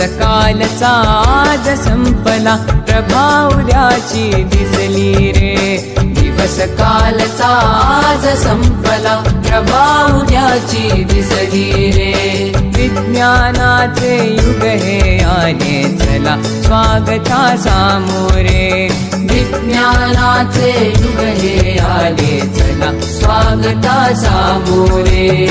कालचा आज संपला. प्रभावल्याची दिसली रे. दिवस कालचा आज संपला. प्रभावल्याची दिसली रे. विज्ञानाचे युग हे आले चला. स्वागता सामोरे विज्ञानाचे युग हे आले चला. स्वागता सामोरे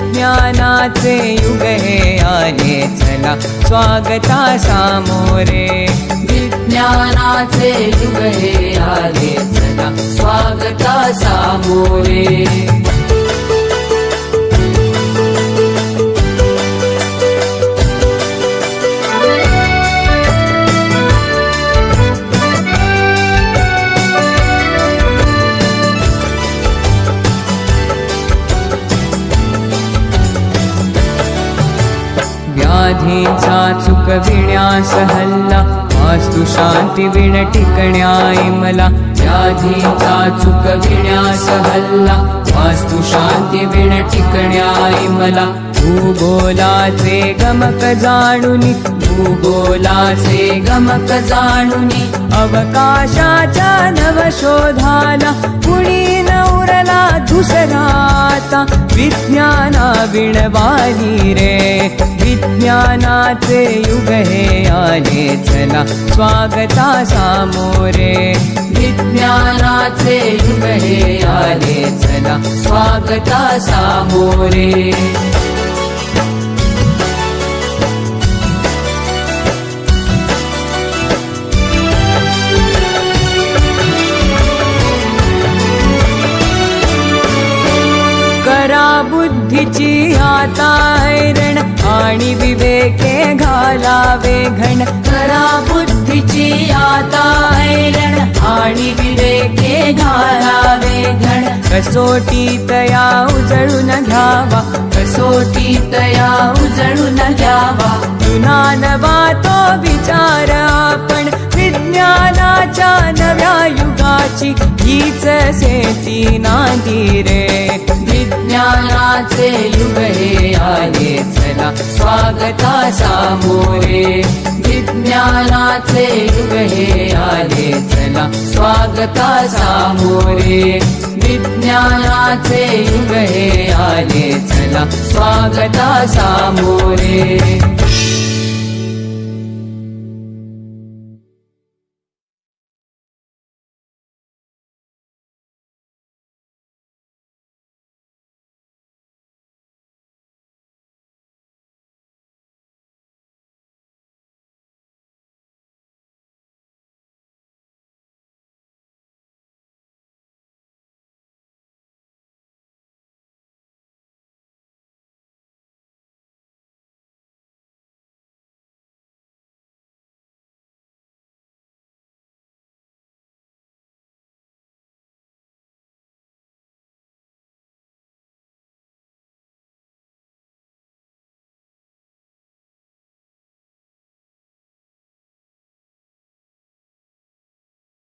ज्ञानाचे युग हे आले. चला स्वागता सामोरे. विज्ञानाचे युग हे आले. चला स्वागता सामोरे. व्याधीचा चुकविण्यास हल्ला वास्तु शांती विण टिकण्याय मला व्याधीचा चुकविण्यास हल्ला वास्तु शांती विण टिकण्याय मला भूगोलाचे गमक जाणुनी भूगोलाचे गमक जाणुनी. अवकाशाच्या नवशोधाला कुणी नवरला दुसरा दुसराता विज्ञाना विणवाली रे. विज्ञानाचे युग हे आले चला स्वागता सामोरे विज्ञानाचे युग हे आले चला स्वागता सामोरे बुद्धीची आता ऐरण आणि विवेके घालावे घण. करा बुद्धीची आता ऐरण आणि विवेके घालावे घण. कसोटी तया उजळून घ्यावा. कसोटी तया उजळून घ्यावा. जुना नवा तो विचार हीच सेती नांदी रे विज्ञानाचे युग हे आले चला स्वागता सामोरे विज्ञानाचे युग हे आले चला स्वागता सामोरे विज्ञानाचे युग हे आले चला स्वागता सामोरे